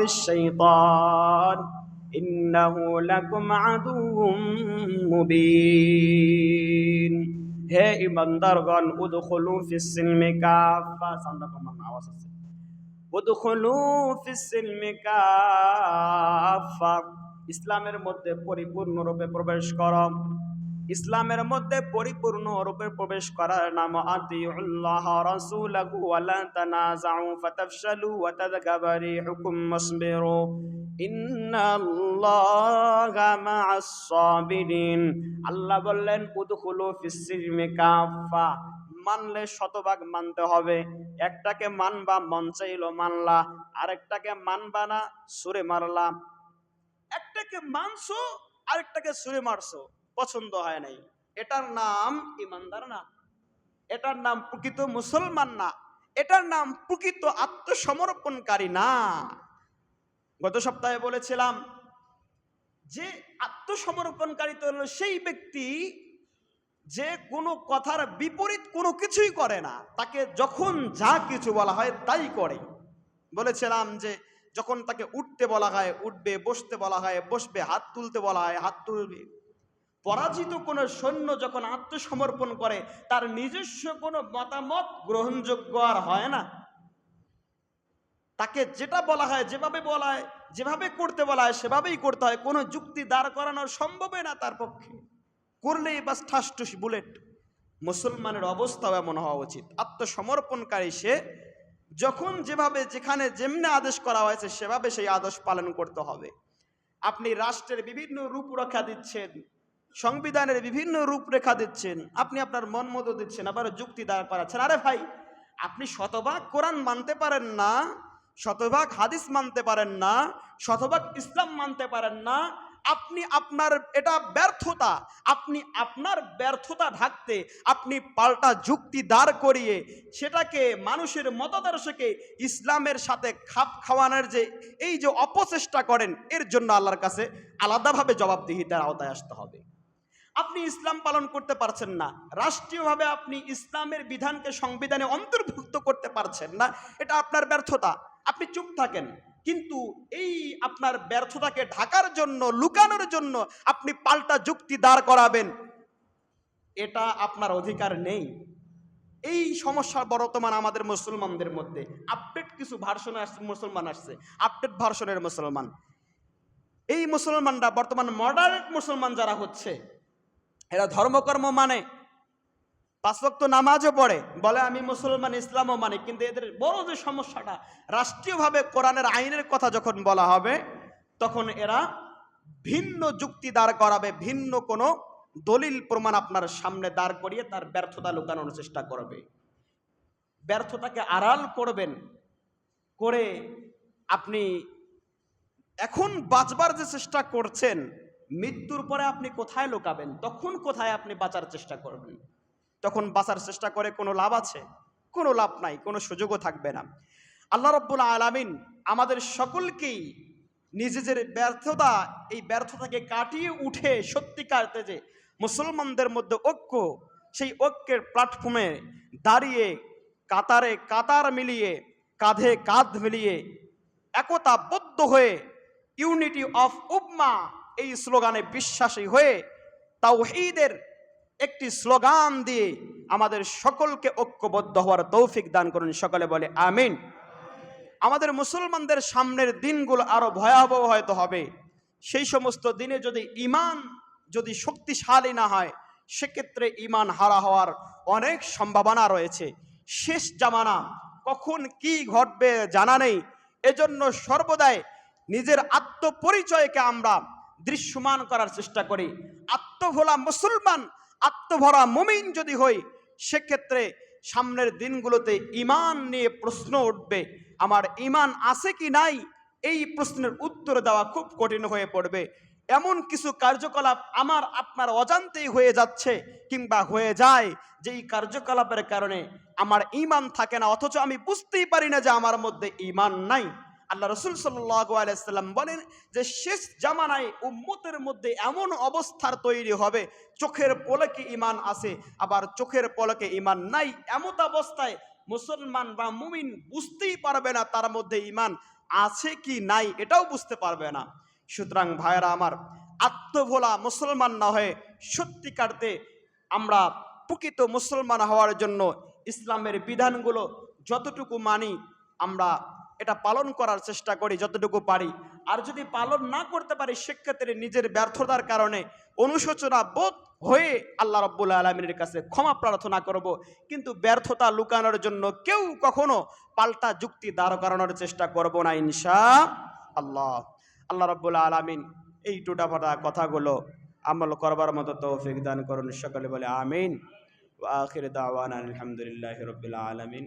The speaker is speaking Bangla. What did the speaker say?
الشيطان إنه لكم عدو مبين হে ইমানদারগণ উদখুলু ফিস সিলমি কাফা সাউন্ডটা কমান আওয়াজ আছে উদখুলু ফিস সিলমি কাফা ইসলামের মধ্যে পরিপূর্ণরূপে প্রবেশ করো ইসলামের মধ্যে পরিপূর্ণ রূপে প্রবেশ করার নাম আতিউল্লাহ রাসূলাহু ওয়া লা তানাযাউ ফাতাফশালু ওয়া তাযকাবা রিহুকুম মাসবিরু ইন্নাল্লাহা মা'আস সাবিরিন। আল্লাহ বললেন, উদখুলু ফিস সিলমি কাফা মানলে শতভাগ মানতে হবে। একটাকে মানবা মন চাইলো মানলা, আরেকটাকে মানবা না সুরে মারলা। একটাকে মানছো, আরেকটাকে সুরে মারছো। পছন্দ হয় নাই। এটার নাম ইমানদার না। এটার নাম প্রকৃত মুসলমান না। এটার নাম প্রকৃত আত্মসমর্পণকারী না। গত সপ্তাহে বলেছিলাম যে আত্মসমর্পণকারী তো হলো সেই ব্যক্তি যে কোনো কথার বিপরীত কোনো কিছুই করে না। তাকে যখন যা কিছু বলা হয় তাই করে। বলেছিলাম যে যখন তাকে উঠতে বলা হয়, উঠবে, বসতে বলা হয়, বসবে, হাত তুলতে বলা হয়, হাত তুলবে। পরাজিত কোনো সৈন্য যখন আত্মসমর্পণ করে, তার নিজস্ব কোনো মতামত গ্রহণযোগ্য আর হয় না। তাকে যেটা বলা হয়, যেভাবে বলা হয়, যেভাবে করতে বলা হয়, সেভাবেই করতে হয়। কোনো যুক্তি দাঁড় করানো সম্ভবই না তার পক্ষে। করলেই বাস ঠাসঠুস বুলেট। মুসলমানের অবস্থাও এমন হওয়া উচিত। আত্মসমর্পণকারী সে যখন যেভাবে, যেখানে যেমনি আদেশ করা হয়েছে, সেভাবে সেই আদেশ পালন করতে হবে। আপনি রাষ্ট্রের বিভিন্ন রূপরেখা দিচ্ছেন। সংবিধানের বিভিন্ন রূপরেখা দিচ্ছেন। আপনি আপনার মন মতো দিচ্ছেন, আবার যুক্তি দাঁড় করাচ্ছেন। আরে ভাই, আপনি শতভাগ কোরআন মানতে পারেন না, শতভাগ হাদিস মানতে পারেন না, শতভাগ ইসলাম মানতে পারেন না। আপনি আপনার, এটা ব্যর্থতা। আপনি আপনার ব্যর্থতা ঢাকতে আপনি পাল্টা যুক্তি দাঁড় করিয়ে সেটাকে মানুষের মতাদর্শকে ইসলামের সাথে খাপ খাওয়ানোর যে এই যে অপচেষ্টা করেন, এর জন্য আল্লাহর কাছে আলাদাভাবে জবাবদিহিতার আওতায় আসতে হবে। আপনি ইসলাম পালন করতে পারছেন না। রাষ্ট্রীয়ভাবে আপনি ইসলামের বিধানকে সংবিধানে অন্তর্ভুক্ত করতে পারছেন না। এটা আপনার ব্যর্থতা। আপনি চুপ থাকেন। কিন্তু এই আপনার ব্যর্থতাকে ঢাকার জন্য, লুকানোর জন্য আপনি পাল্টা যুক্তি দাঁড় করাবেন। এটা আপনার অধিকার নেই। এই সমস্যা বর্তমান আমাদের মুসলমানদের মধ্যে। আপডেট কিছু ভার্সনে আসছে, মুসলমান আসছে। আপডেট ভার্সনের মুসলমান। এই মুসলমানরা, বর্তমান মডারেট মুসলমান যারা হচ্ছে এরা ধর্মকর্ম মানে। পাঁচ ওয়াক্ত নামাজও পড়ে, বলে আমি মুসলমান, ইসলামও মানে কিন্তু এদের বড় যে সমস্যাটা, রাষ্ট্রীয়ভাবে কোরআনের আইনের কথা যখন বলা হবে, তখন এরা ভিন্ন যুক্তি দাঁড় করাবে, ভিন্ন কোনো দলিল প্রমাণ আপনার সামনে দাঁড় করিয়ে তার ব্যর্থতা লুকানোর চেষ্টা করবে। ব্যর্থতাকে আড়াল করবেন করে আপনি এখন বাঁচবার যে চেষ্টা করছেন মৃত্যুর পরে আপনি কোথায় লোকাবেন? তখন কোথায় আপনি বাঁচার চেষ্টা করবেন? তখন বাঁচার চেষ্টা করে কোনো লাভ আছে? কোনো লাভ নাই, কোনো সুযোগও থাকবে না। আল্লাহ রব্বুল আলামিন আমাদের সকলকেই নিজেদের ব্যর্থতা, এই ব্যর্থতাকে কাটিয়ে উঠে সত্যিকারতে যে মুসলমানদের মধ্যে ঐক্য, সেই ঐক্যের প্ল্যাটফর্মে দাঁড়িয়ে, কাতারে কাতার মিলিয়ে, কাঁধে কাঁধ মিলিয়ে একতাবদ্ধ হয়ে ইউনিটি অফ উম্মা এই স্লোগানে বিশ্বাসী হয়ে তাওহীদের একটি স্লোগান দিয়ে আমাদের সকলকে ঐক্যবদ্ধ হওয়ার তৌফিক দান করুন। সকলে বলে আমিন। আমাদের মুসলমানদের সামনের দিনগুলো আরও ভয়াবহ হয়তো হবে। সেই সমস্ত দিনে যদি ইমান যদি শক্তিশালী না হয়, সেক্ষেত্রে ইমান হারা হওয়ার অনেক সম্ভাবনা রয়েছে। শেষ জামানা কখন কি ঘটবে জানা নেই। এজন্য সর্বদাই নিজের আত্মপরিচয়কে আমরা দৃশ্যমান করার চেষ্টা করি। আত্মভোলা মুসলমান, আত্মভরা মুমিন যদি হই, সেক্ষেত্রে সামনের দিনগুলোতে ইমান নিয়ে প্রশ্ন উঠবে, আমার ইমান আছে কি নাই? এই প্রশ্নের উত্তর দেওয়া খুব কঠিন হয়ে পড়বে। এমন কিছু কার্যকলাপ আমার আপনার অজান্তেই হয়ে যাচ্ছে কিংবা হয়ে যায় যে এই কার্যকলাপের কারণে আমার ইমান থাকে না, অথচ আমি বুঝতেই পারি না যে আমার মধ্যে ইমান নাই। আল্লাহ রসুল সাল্লাম বলেন যে শেষ জামানায় উম্মতের মধ্যে এমন অবস্থার তৈরি হবে, চোখের পলকে ইমান আছে আবার চোখের পলকে ইমান নাই, এমত অবস্থায় মুসলমান বা মুমিন বুঝতেই পারবে না তার মধ্যে ইমান আছে কি নাই, এটাও বুঝতে পারবে না। সুতরাং ভাইয়েরা আমার, আত্মভোলা মুসলমান না হয়ে সত্যিকারতে আমরা প্রকৃত মুসলমান হওয়ার জন্য ইসলামের বিধানগুলো যতটুকু মানি, আমরা এটা পালন করার চেষ্টা করি যতটুকু পারি। আর যদি পালন না করতে পারি, সেক্ষেত্রে নিজের ব্যর্থতার কারণে অনুশোচনা বোধ হয়ে আল্লাহ রব্বুল আলমিনের কাছে ক্ষমা প্রার্থনা করব। কিন্তু ব্যর্থতা লুকানোর জন্য কেউ কখনো পাল্টা যুক্তি দাঁড় করানোর চেষ্টা করব না ইনশা আল্লাহ আল্লাহ রব্বুল আলমিন এই টুটাফাটা কথাগুলো আমল করবার মতো তৌফিক দান করুন সকলে বলে আমিন। আখির দাওয়ান আলহামদুলিল্লাহ রবিল আলমিন।